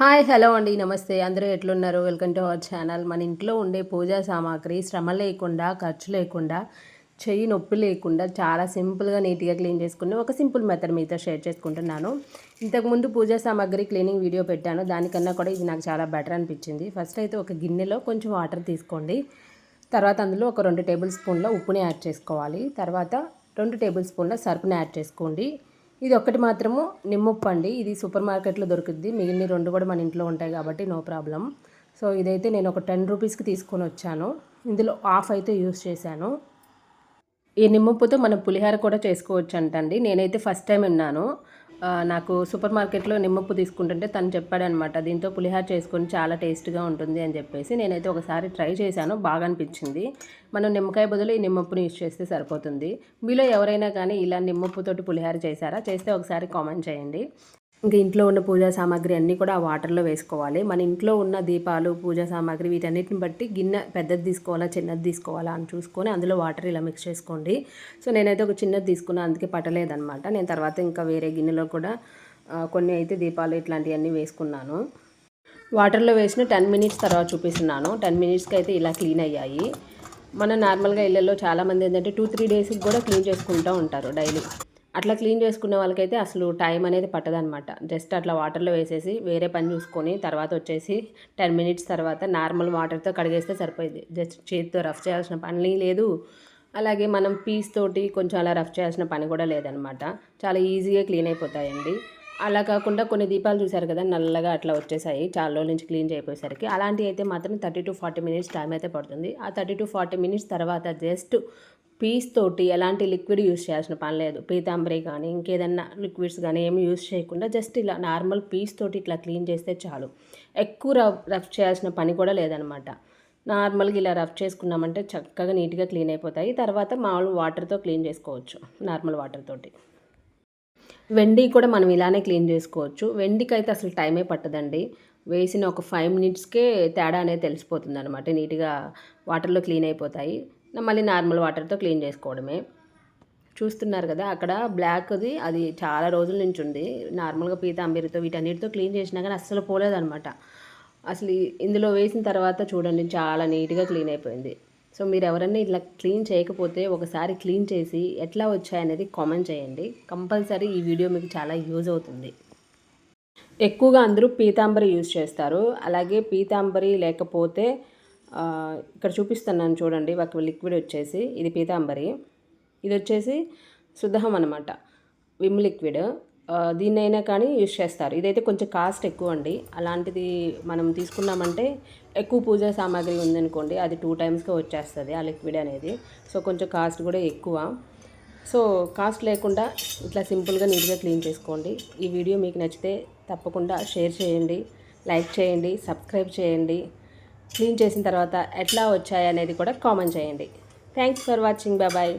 Hi hello అండి. నమస్తే. అందరూ ఎట్లున్నారు? Welcome to our channel. మన ఇంట్లో ఉండే పూజా సామాగ్రి శ్రమ లేకుండా ఖర్చు లేకుండా చెయ్యి నొప్పి లేకుండా చాలా సింపుల్గా నీట్గా క్లీన్ చేసుకుని ఒక సింపుల్ మెథడ్ మీతో షేర్ చేసుకుంటున్నాను. ఇంతకుముందు పూజా సామాగ్రి క్లీనింగ్ వీడియో పెట్టాను. దానికన్నా కూడా ఇది నాకు చాలా బెటర్ అనిపించింది. ఫస్ట్ అయితే ఒక గిన్నెలో కొంచెం వాటర్ తీసుకోండి. తర్వాత అందులో ఒక రెండు టేబుల్ స్పూన్ల ఉప్పుని యాడ్ చేసుకోవాలి. తర్వాత రెండు టేబుల్ స్పూన్ల సర్పుని యాడ్ చేసుకోండి. ఇది ఒక్కటి మాత్రము నిమ్మప్పు అండి ఇది సూపర్ మార్కెట్లో దొరుకుద్ది. మిగిలిన రెండు కూడా మన ఇంట్లో ఉంటాయి కాబట్టి నో ప్రాబ్లం. సో ఇదైతే నేను ఒక టెన్ రూపీస్కి తీసుకొని వచ్చాను. ఇందులో ఆఫ్ అయితే యూస్ చేశాను. ఈ నిమ్మప్పుతో మనం పులిహార కూడా చేసుకోవచ్చు అంటండి నేనైతే ఫస్ట్ టైం విన్నాను. నాకు సూపర్ మార్కెట్లో నిమ్మప్పు తీసుకుంటుంటే తను చెప్పాడనమాట దీంతో పులిహార చేసుకొని చాలా టేస్ట్గా ఉంటుంది అని చెప్పేసి నేనైతే ఒకసారి ట్రై చేశాను బాగా అనిపించింది. మనం నిమ్మకాయ బదులు ఈ నిమ్మప్పుని యూజ్ చేస్తే సరిపోతుంది. మీలో ఎవరైనా కానీ ఇలా నిమ్మప్పుతోటి పులిహార చేశారా? చేస్తే ఒకసారి కామెంట్ చేయండి. ఇంకా ఇంట్లో ఉన్న పూజా సామాగ్రి అన్నీ కూడా ఆ వాటర్లో వేసుకోవాలి. మన ఇంట్లో ఉన్న దీపాలు పూజా సామాగ్రి వీటన్నిటిని బట్టి గిన్నె పెద్దది తీసుకోవాలా చిన్నది తీసుకోవాలా అని చూసుకొని అందులో వాటర్ ఇలా మిక్స్ చేసుకోండి. సో నేనైతే ఒక చిన్నది తీసుకున్నా అందుకే పట్టలేదనమాట నేను తర్వాత ఇంకా వేరే గిన్నెలో కూడా కొన్ని అయితే దీపాలు ఇట్లాంటివన్నీ వేసుకున్నాను. వాటర్లో వేసిన టెన్ మినిట్స్ తర్వాత చూపిస్తున్నాను. టెన్ మినిట్స్కి అయితే ఇలా క్లీన్ అయ్యాయి. మన నార్మల్గా ఇళ్ళల్లో చాలామంది ఏంటంటే టూ త్రీ డేస్కి కూడా క్లీన్ చేసుకుంటూ ఉంటారు డైలీ. అట్లా క్లీన్ చేసుకునే వాళ్ళకైతే అసలు టైం అనేది పట్టదనమాట జస్ట్ అట్లా వాటర్లో వేసేసి వేరే పని చూసుకొని తర్వాత వచ్చేసి టెన్ మినిట్స్ తర్వాత నార్మల్ వాటర్తో కడిగేస్తే సరిపోయింది. జస్ట్ చేతితో రఫ్ చేయాల్సిన పని లేదు. అలాగే మనం పీస్ తోటి కొంచెం అలా రఫ్ చేయాల్సిన పని కూడా లేదనమాట చాలా ఈజీగా క్లీన్ అయిపోతాయండి. అలా కాకుండా కొన్ని దీపాలు చూసారు కదా నల్లగా అట్లా వచ్చేసాయి. చాలా రోజుల నుంచి క్లీన్ చేయపోయేసరికి. అలాంటివి అయితే మాత్రం thirty to forty minutes time అయితే పడుతుంది. ఆ థర్టీ టు ఫార్టీ మినిట్స్ తర్వాత జస్ట్ పీస్ తోటి ఎలాంటి లిక్విడ్ యూస్ చేయాల్సిన పని లేదు. పీతాంబరి కానీ ఇంకేదన్నా లిక్విడ్స్ కానీ ఏమి యూస్ చేయకుండా జస్ట్ ఇలా నార్మల్ పీస్ తోటి ఇట్లా క్లీన్ చేస్తే చాలు. ఎక్కువ రఫ్ రఫ్ చేయాల్సిన పని కూడా లేదనమాట నార్మల్గా ఇలా రఫ్ చేసుకున్నామంటే చక్కగా నీట్గా క్లీన్ అయిపోతాయి. తర్వాత మామూలు వాటర్తో క్లీన్ చేసుకోవచ్చు నార్మల్ వాటర్ తోటి. వెండి కూడా మనం ఇలానే క్లీన్ చేసుకోవచ్చు. వెండికి అయితే అసలు టైమే పట్టదండి. వేసిన ఒక ఫైవ్ మినిట్స్కే తేడా అనేది తెలిసిపోతుంది అనమాట నీట్గా వాటర్లో క్లీన్ అయిపోతాయి. మళ్ళీ నార్మల్ వాటర్తో క్లీన్ చేసుకోవడమే. చూస్తున్నారు కదా అక్కడ బ్లాక్ది అది చాలా రోజుల నుంచి ఉంది నార్మల్గా పీతాంబరితో వీటన్నిటితో క్లీన్ చేసినా కానీ అస్సలు పోలేదనమాట అసలు ఇందులో వేసిన తర్వాత చూడండి చాలా నీట్గా క్లీన్ అయిపోయింది. సో మీరు ఎవరన్నా ఇట్లా క్లీన్ చేయకపోతే ఒకసారి క్లీన్ చేసి ఎట్లా వచ్చాయనేది కామెంట్ చేయండి. కంపల్సరీ ఈ వీడియో మీకు చాలా యూజ్ అవుతుంది. ఎక్కువగా అందరూ పీతాంబరి యూజ్ చేస్తారు. అలాగే పీతాంబరి లేకపోతే ఇక్కడ చూపిస్తున్నాను చూడండి ఒక లిక్విడ్ వచ్చేసి ఇది పీతాంబరి. ఇది వచ్చేసి శుద్ధం అనమాట విమ్ లిక్విడ్. దీన్నైనా కానీ యూజ్ చేస్తారు. ఇదైతే కొంచెం కాస్ట్ ఎక్కువ అండి అలాంటిది మనం తీసుకున్నామంటే ఎక్కువ పూజా సామాగ్రి ఉందనుకోండి అది టూ టైమ్స్గా వచ్చేస్తుంది ఆ లిక్విడ్ అనేది. సో కొంచెం కాస్ట్ కూడా ఎక్కువ. సో కాస్ట్ లేకుండా ఇట్లా సింపుల్గా నీట్గా క్లీన్ చేసుకోండి. ఈ వీడియో మీకు నచ్చితే తప్పకుండా షేర్ చేయండి లైక్ చేయండి సబ్స్క్రైబ్ చేయండి. క్లీన్ చేసిన తర్వాత ఎట్లా వచ్చాయి అనేది కూడా కామెంట్ చేయండి. Thanks for watching bye